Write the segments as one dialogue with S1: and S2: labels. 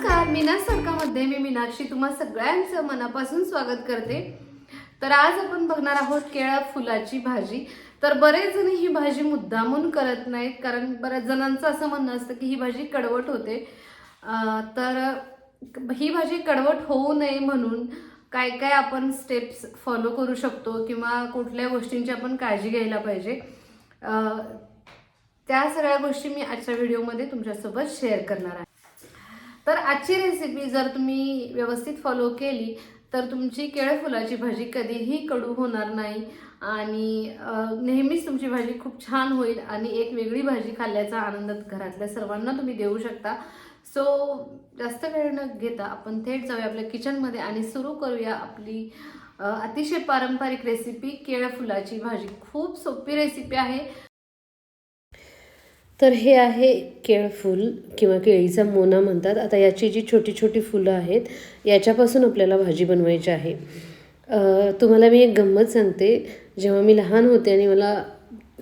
S1: नमस्कार मीना सरकामध्ये मी मीनाक्षी तुम्हा सगळ्यांचं मनापासून स्वागत करते. तर आज आपण बघणार आहोत केळा फुलाची भाजी. तर बरेच जण ही भाजी मुद्दामून करत नाहीत कारण बऱ्याच जणांचं असं म्हणणं असतं की ही भाजी कडवट होते. तर ही भाजी कडवट होऊ नये म्हणून काय काय आपण स्टेप्स फॉलो करू शकतो किंवा कुठल्या गोष्टींची आपण काळजी घ्यायला पाहिजे. त्या सगळ्या गोष्टी मी आजच्या व्हिडिओमध्ये तुमच्यासोबत शेअर करणार आहे. तर आजची रेसिपी जर तुम्ही व्यवस्थित फॉलो केली तर तुमची केळ फुलाची भाजी कधीही कडू होणार नाही. आणि नेहमीच तुमची भाजी खूप छान होईल आणि एक वेगळी भाजी खाल्ल्याचा आनंद घरातल्या सर्वांना तुम्ही देऊ शकता. सो जास्त वेळ न घेता आपण थेट जाऊया आपल्या किचनमध्ये आणि सुरू करूया आपली अतिशय पारंपरिक रेसिपी केळफुलाची भाजी. खूप सोपी रेसिपी आहे.
S2: तर हे आहे केळफूल किंवा केळीचा मोना म्हणतात. आता याची जी छोटी छोटी फुलं आहेत याच्यापासून आपल्याला भाजी बनवायची आहे. तुम्हाला मी एक गंमत सांगते. जेव्हा मी लहान होते आणि मला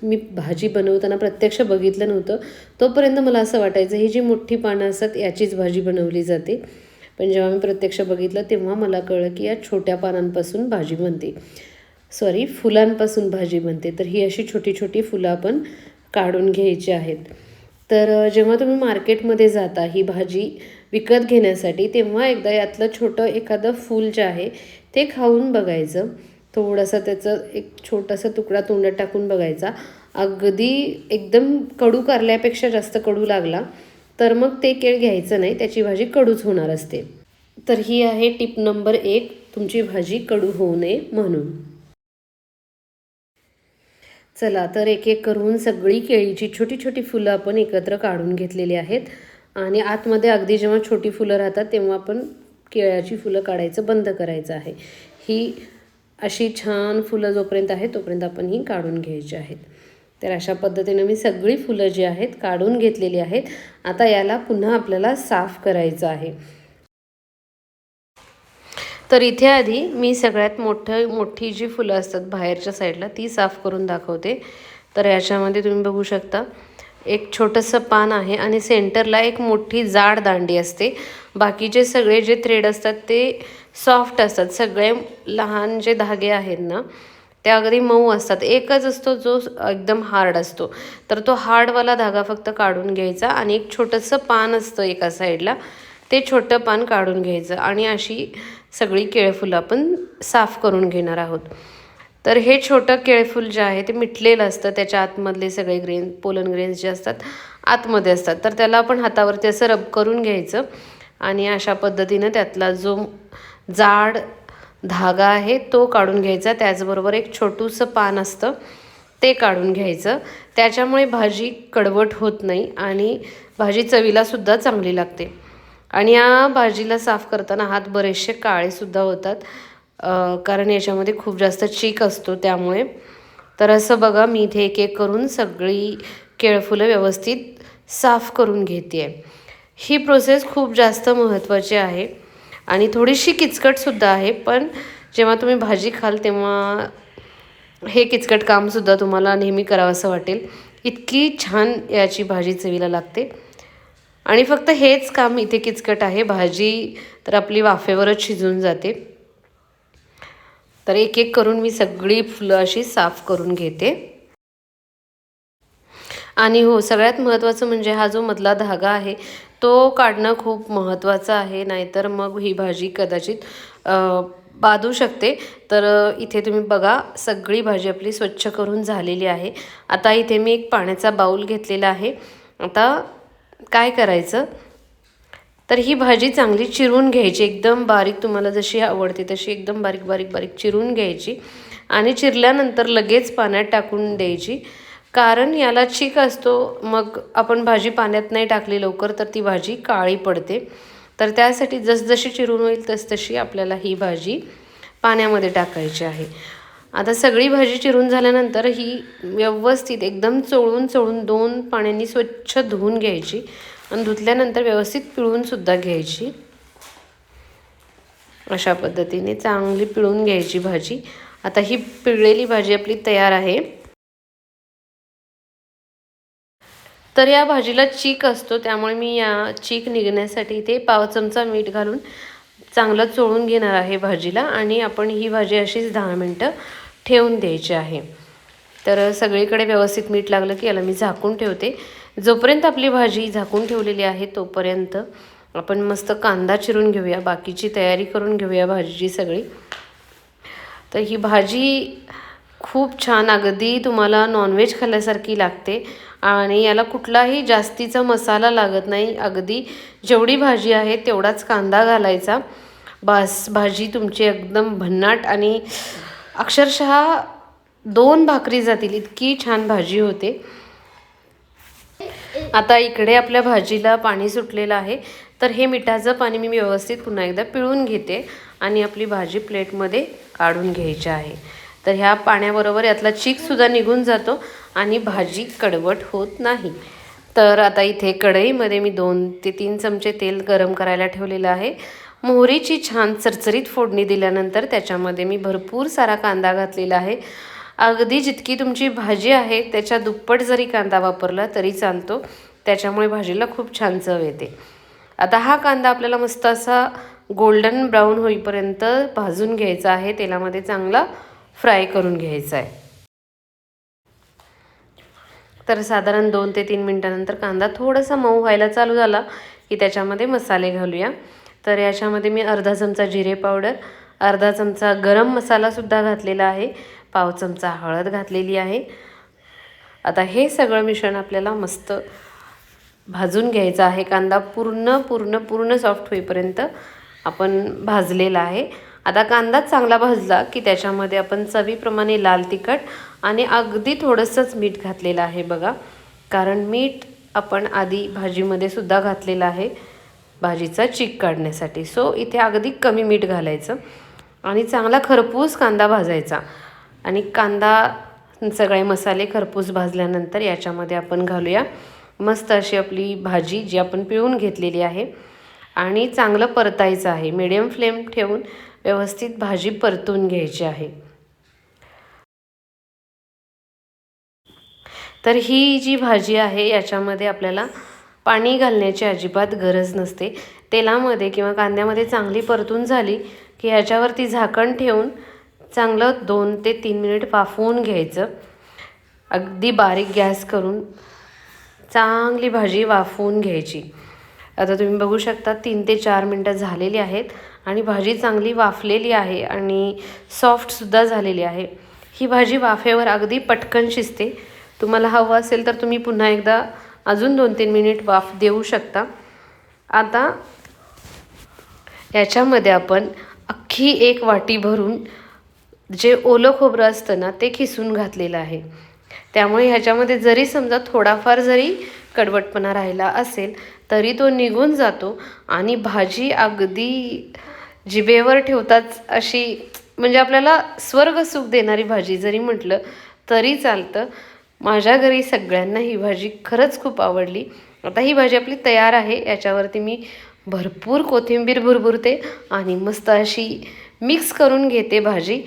S2: मी भाजी बनवताना प्रत्यक्ष बघितलं नव्हतं तोपर्यंत मला असं वाटायचं ही जी मोठी पानं असतात याचीच भाजी बनवली जाते. पण जेव्हा मी प्रत्यक्ष बघितलं तेव्हा मला कळलं की या छोट्या पानांपासून भाजी बनते. सॉरी फुलांपासून भाजी बनते. तर ही अशी छोटी छोटी फुलं आपण काढून घ्यायचे आहेत. तर जेव्हा तुम्ही मार्केटमध्ये जाता ही भाजी विकत घेण्यासाठी तेव्हा एकदा यातलं छोटं एखादं फूल जे आहे ते खाऊन बघायचं. थोडंसं त्याचं एक छोटासा तुकडा तोंडात टाकून बघायचा. अगदी एकदम कडू कारल्यापेक्षा जास्त कडू लागला तर मग ते केळ घ्यायचं नाही त्याची भाजी कडूच होणार असते. तर ही आहे टिप नंबर एक तुमची भाजी कडू होऊ नये म्हणून. चला तर एक एक करून सगळी केळीची छोटी छोटी फुलं आपण एकत्र काढून घेतलेली आहेत. आणि आतमध्ये अगदी जेव्हा छोटी फुलं राहतात तेव्हा आपण केळ्याची फुलं काढायचं बंद करायचं आहे. ही अशी छान फुलं जोपर्यंत आहेत तोपर्यंत आपण ही काढून घ्यायची आहेत. तर अशा पद्धतीनं मी सगळी फुलं जी आहेत काढून घेतलेली आहेत. आता याला पुन्हा आपल्याला साफ करायचं आहे. तर इथे आधी मी सगळ्यात मोठं मोठी जी फुलं असतात बाहेरच्या साईडला ती साफ करून दाखवते. तर याच्यामध्ये तुम्ही बघू शकता एक छोटंसं पान आहे आणि सेंटरला एक मोठी जाड दांडी असते. बाकीचे सगळे जे थ्रेड असतात ते सॉफ्ट असतात. सगळे लहान जे धागे आहेत ना ते अगदी मऊ असतात. एकच असतो जो एकदम हार्ड असतो. तर तो हार्डवाला धागा फक्त काढून घ्यायचा आणि एक छोटंसं पान असतं एका साईडला ते छोटं पान काढून घ्यायचं. आणि अशी सगळी केळफुलं आपण साफ करून घेणार आहोत. तर हे छोटं केळफूल जे आहे ते मिटलेलं असतं. त्याच्या आतमधले सगळे ग्रेन पोलन ग्रेन्स जे असतात आतमध्ये असतात. तर त्याला आपण हातावरती असं रब करून घ्यायचं आणि अशा पद्धतीनं त्यातला जो जाड धागा आहे तो काढून घ्यायचा. त्याचबरोबर एक छोटूसं पान असतं ते काढून घ्यायचं. त्याच्यामुळे भाजी कडवट होत नाही आणि भाजी चवीलासुद्धा चांगली लागते. आणि या भाजीला साफ करताना हात बरेचसे काळेसुद्धा होतात कारण याच्यामध्ये खूप जास्त चीक असतो त्यामुळे. तर असं बघा मी इथे एक एक करून सगळी केळफुलं व्यवस्थित साफ करून घेते आहे ही प्रोसेस खूप जास्त महत्त्वाची आहे आणि थोडीशी किचकटसुद्धा आहे पण जेव्हा तुम्ही भाजी खाल तेव्हा हे किचकट कामसुद्धा तुम्हाला नेहमी करावंसं वाटेल. इतकी छान याची भाजी चवीला लागते. आणि फक्त हेच काम इथे किचकट आहे. भाजी तर आपली वाफेवरच शिजून जाते. तर एक एक करून मी सगळी फुलं अशी साफ करून घेते. आणि हो सगळ्यात महत्त्वाचं म्हणजे हा जो मधला धागा आहे तो काढणं खूप महत्त्वाचं आहे. नाहीतर मग ही भाजी कदाचित बाधू शकते. तर इथे तुम्ही बघा सगळी भाजी आपली स्वच्छ करून झालेली आहे. आता इथे मी एक पाण्याचा बाऊल घेतलेला आहे. आता काय करायचं? तर ही भाजी चांगली चिरून घ्यायची. एकदम बारीक तुम्हाला जशी आवडते तशी एकदम बारीक बारीक बारीक चिरून घ्यायची आणि चिरल्यानंतर लगेच पाण्यात टाकून द्यायची. कारण याला चीक असतो मग आपण भाजी पाण्यात नाही टाकली लवकर तर ती भाजी काळी पडते. तर त्यासाठी जसजशी चिरून होईल तसतशी आपल्याला ही भाजी पाण्यामध्ये टाकायची आहे. आता सगळी भाजी चिरून झाल्यानंतर ही व्यवस्थित एकदम चोळून चोळून दोन पाण्याने स्वच्छ धुवून घ्यायची. आणि धुतल्यानंतर व्यवस्थित पिळूनसुद्धा घ्यायची. अशा पद्धतीने चांगली पिळून घ्यायची भाजी. आता ही पिळलेली भाजी आपली तयार आहे. तर या भाजीला चीक असतो त्यामुळे मी या चीक निघण्यासाठी इथे पाव चमचा मीठ घालून चांगलं चोळून घेणार आहे भाजीला. आणि आपण ही भाजी अशीच दहा मिनटं ठेवून द्यायची आहे. तर सगळीकडे व्यवस्थित मीठ लागलं की याला मी झाकून ठेवते. जोपर्यंत आपली भाजी झाकून ठेवलेली आहे तोपर्यंत आपण मस्त कांदा चिरून घेऊया. बाकीची तयारी करून घेऊया भाजीची सगळी. तर ही भाजी खूप छान अगदी तुम्हाला नॉनव्हेज खाल्ल्यासारखी लागते आणि याला कुठलाही जास्तीचा मसाला लागत नाही. अगदी जेवढी भाजी आहे तेवढाच कांदा घालायचा. बास भाजी तुमची एकदम भन्नाट आणि अक्षरशः दोन भाकरी जातील. इतकी छान भाजी होते. आता इकडे आपल्या भाजीला पाणी सुटलेलं आहे. तर हे मिठाचं पाणी मी व्यवस्थित पुन्हा एकदा पिळून घेते आणि आपली भाजी प्लेटमध्ये काढून घ्यायची आहे. तर ह्या पाण्याबरोबर यातला चीकसुद्धा निघून जातो आणि भाजी कडवट होत नाही. तर आता इथे कढईमध्ये मी दोन ते तीन चमचे तेल गरम करायला ठेवलेलं आहे. मोहरीची छान चरचरीत फोडणी दिल्यानंतर त्याच्यामध्ये मी भरपूर सारा कांदा घातलेला आहे. अगदी जितकी तुमची भाजी आहे त्याच्या दुप्पट जरी कांदा वापरला तरी चालतो. त्याच्यामुळे भाजीला खूप छान चव येते. आता हा कांदा आपल्याला मस्त असा गोल्डन ब्राऊन होईपर्यंत भाजून घ्यायचा आहे. तेलामध्ये चांगला फ्राय करून घ्यायचा आहे. तर साधारण दोन ते तीन मिनटानंतर कांदा थोडासा मऊ व्हायला चालू झाला की त्याच्यामध्ये मसाले घालूया. तर याच्यामध्ये मी अर्धा चमचा जिरे पावडर अर्धा चमचा गरम मसालासुद्धा घातलेला आहे. पाव चमचा हळद घातलेली आहे. आता हे सगळं मिश्रण आपल्याला मस्त भाजून घ्यायचं आहे. कांदा पूर्ण पूर्ण पूर्ण सॉफ्ट होईपर्यंत आपण भाजलेला आहे. आता कांदा चांगला भाजला की त्याच्यामध्ये आपण चवीप्रमाणे लाल तिखट आणि अगदी थोडंसंच मीठ घातलेलं आहे बघा. कारण मीठ आपण आधी भाजीमध्ये सुद्धा घातलेलं आहे. भाजीचा चीक काढण्यासाठी. सो इथे अगदी कमी मीठ घालायचं आणि चांगला खरपूस कांदा भाजायचा. आणि कांदा सगळे मसाले खरपूस भाजल्यानंतर याच्यामध्ये आपण घालूया मस्त अशी आपली भाजी जी आपण पिळून घेतलेली आहे. आणि चांगलं परतायचं आहे. मिडियम फ्लेम ठेवून व्यवस्थित भाजी परतून घ्यायची आहे. तर ही जी भाजी आहे याच्यामध्ये आपल्याला पाणी घालण्याची अजिबात गरज नसते. तेलामध्ये किंवा कांद्यामध्ये चांगली परतून झाली की ह्याच्यावरती झाकण ठेवून चांगलं दोन ते तीन मिनिट वाफवून घ्यायचं. अगदी बारीक गॅस करून चांगली भाजी वाफवून घ्यायची. आता तुम्ही बघू शकता तीन ते चार मिनटं झालेली आहेत आणि भाजी चांगली वाफलेली आहे आणि सॉफ्टसुद्धा झालेली आहे. ही भाजी वाफेवर अगदी पटकन शिजते. तुम्हाला हवं असेल तर तुम्ही पुन्हा एकदा अजून दोन तीन मिनिट वाफ देऊ शकता. आता याच्यामध्ये आपण अख्खी एक वाटी भरून जे ओलं खोबरं असतं ना ते खिसून घातलेलं आहे. त्यामुळे ह्याच्यामध्ये जरी समजा थोडाफार जरी कडवटपणा राहिला असेल तरी तो निघून जातो आणि भाजी अगदी जिभेवर ठेवताच अशी म्हणजे आपल्याला स्वर्ग सुख देणारी भाजी जरी म्हटलं तरी चालतं. माझ्या घरी सगळ्यांना ही भाजी खरंच खूप आवडली. आता ही भाजी आपली तयार आहे याच्यावरती मी भरपूर कोथिंबीर भुरभुरते आणि मस्त अशी मिक्स करून घेते भाजी.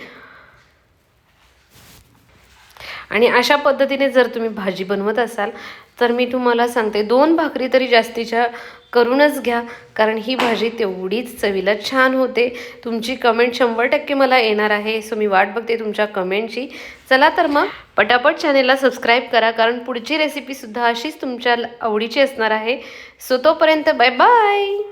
S2: आणि अशा पद्धतीने जर तुम्ही भाजी बनवत असाल तर मी तुम्हाला सांगते दोन भाकरी तरी जास्तीच्या करूनच घ्या कारण ही भाजी तेवढीच चवीला छान होते. तुमची कमेंट शंभर टक्के मला येणार आहे सो मी वाट बघते तुमच्या कमेंटची चला तर मग पटापट चॅनेलला सबस्क्राईब करा कारण पुढची रेसिपीसुद्धा अशीच तुमच्या आवडीची असणार आहे. सो तोपर्यंत बाय बाय